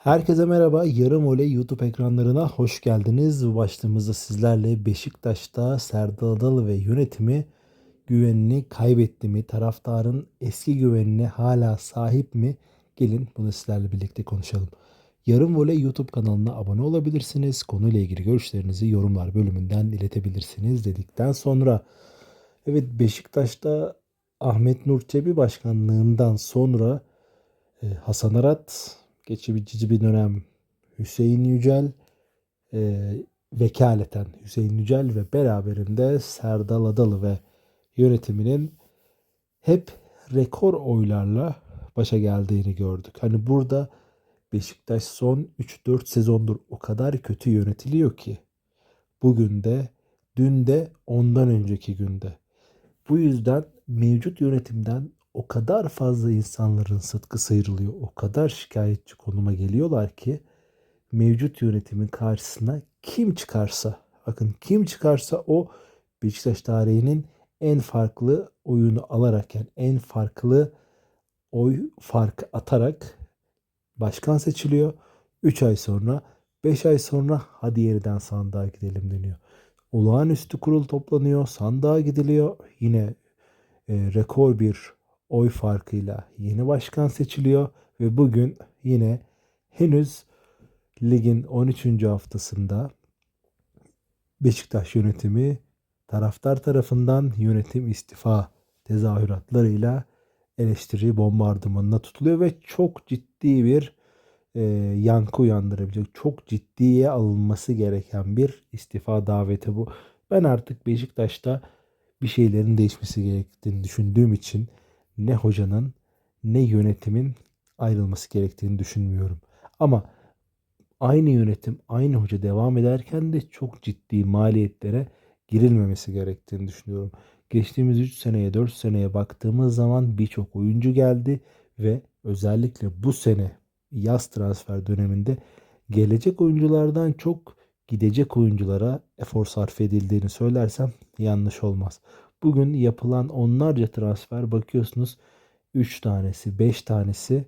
Herkese merhaba. Yarım Oley YouTube ekranlarına hoş geldiniz. Bu başlığımızda sizlerle Beşiktaş'ta Serdal Adalı ve yönetimi güvenini kaybetti mi? Taraftarın eski güvenine hala sahip mi? Gelin bunu sizlerle birlikte konuşalım. Yarım Voley YouTube kanalına abone olabilirsiniz. Konuyla ilgili görüşlerinizi yorumlar bölümünden iletebilirsiniz dedikten sonra evet Beşiktaş'ta Ahmet Nur Çebi başkanlığından sonra e, Hasan Arat geçici bir dönem Hüseyin Yücel e, vekaleten Hüseyin Yücel ve beraberinde Serdal Adalı ve yönetiminin hep rekor oylarla başa geldiğini gördük. Hani burada Beşiktaş son 3-4 sezondur o kadar kötü yönetiliyor ki bugün de dün de ondan önceki günde. Bu yüzden mevcut yönetimden o kadar fazla insanların sıtkı sıyrılıyor, o kadar şikayetçi konuma geliyorlar ki mevcut yönetimin karşısına kim çıkarsa, bakın kim çıkarsa o Beşiktaş tarihinin en farklı oyunu alarak yani en farklı oy farkı atarak başkan seçiliyor. 3 ay sonra, 5 ay sonra hadi yeniden sandığa gidelim deniyor. Olağanüstü kurul toplanıyor, sandığa gidiliyor. Yine e, rekor bir oy farkıyla yeni başkan seçiliyor ve bugün yine henüz ligin 13. haftasında Beşiktaş yönetimi taraftar tarafından yönetim istifa tezahüratlarıyla eleştiri bombardımanına tutuluyor ve çok ciddi bir e, yankı uyandırabilecek, çok ciddiye alınması gereken bir istifa daveti bu. Ben artık Beşiktaş'ta bir şeylerin değişmesi gerektiğini düşündüğüm için ne hocanın ne yönetimin ayrılması gerektiğini düşünmüyorum. Ama aynı yönetim, aynı hoca devam ederken de çok ciddi maliyetlere girilmemesi gerektiğini düşünüyorum. Geçtiğimiz 3 seneye 4 seneye baktığımız zaman birçok oyuncu geldi ve özellikle bu sene yaz transfer döneminde gelecek oyunculardan çok gidecek oyunculara efor sarf edildiğini söylersem yanlış olmaz. Bugün yapılan onlarca transfer bakıyorsunuz 3 tanesi 5 tanesi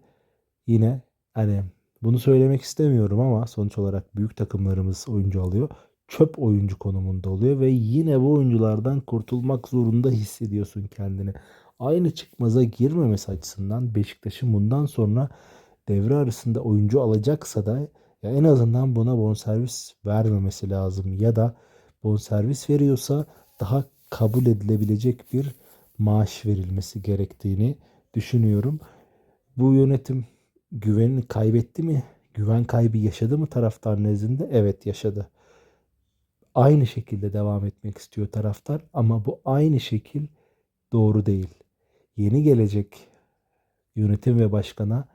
yine hani bunu söylemek istemiyorum ama sonuç olarak büyük takımlarımız oyuncu alıyor. Çöp oyuncu konumunda oluyor ve yine bu oyunculardan kurtulmak zorunda hissediyorsun kendini. Aynı çıkmaza girmemesi açısından Beşiktaş'ın bundan sonra devre arasında oyuncu alacaksa da ya en azından buna bonservis vermemesi lazım ya da bonservis veriyorsa daha kabul edilebilecek bir maaş verilmesi gerektiğini düşünüyorum. Bu yönetim güvenini kaybetti mi? Güven kaybı yaşadı mı taraftar nezdinde? Evet yaşadı. Aynı şekilde devam etmek istiyor taraftar ama bu aynı şekil doğru değil. Yeni gelecek yönetim ve başkana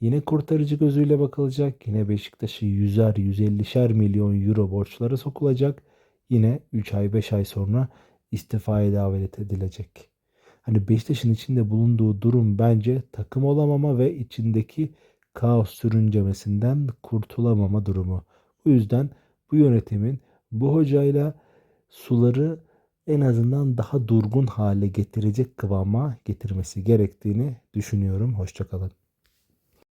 yine kurtarıcı gözüyle bakılacak. Yine Beşiktaş'ı 100'er 150'şer milyon euro borçlara sokulacak. Yine 3 ay 5 ay sonra istifaya davet edilecek. Hani Beşiktaş'ın içinde bulunduğu durum bence takım olamama ve içindeki kaos sürüncemesinden kurtulamama durumu. Bu yüzden bu yönetimin bu hocayla suları en azından daha durgun hale getirecek kıvama getirmesi gerektiğini düşünüyorum. Hoşçakalın.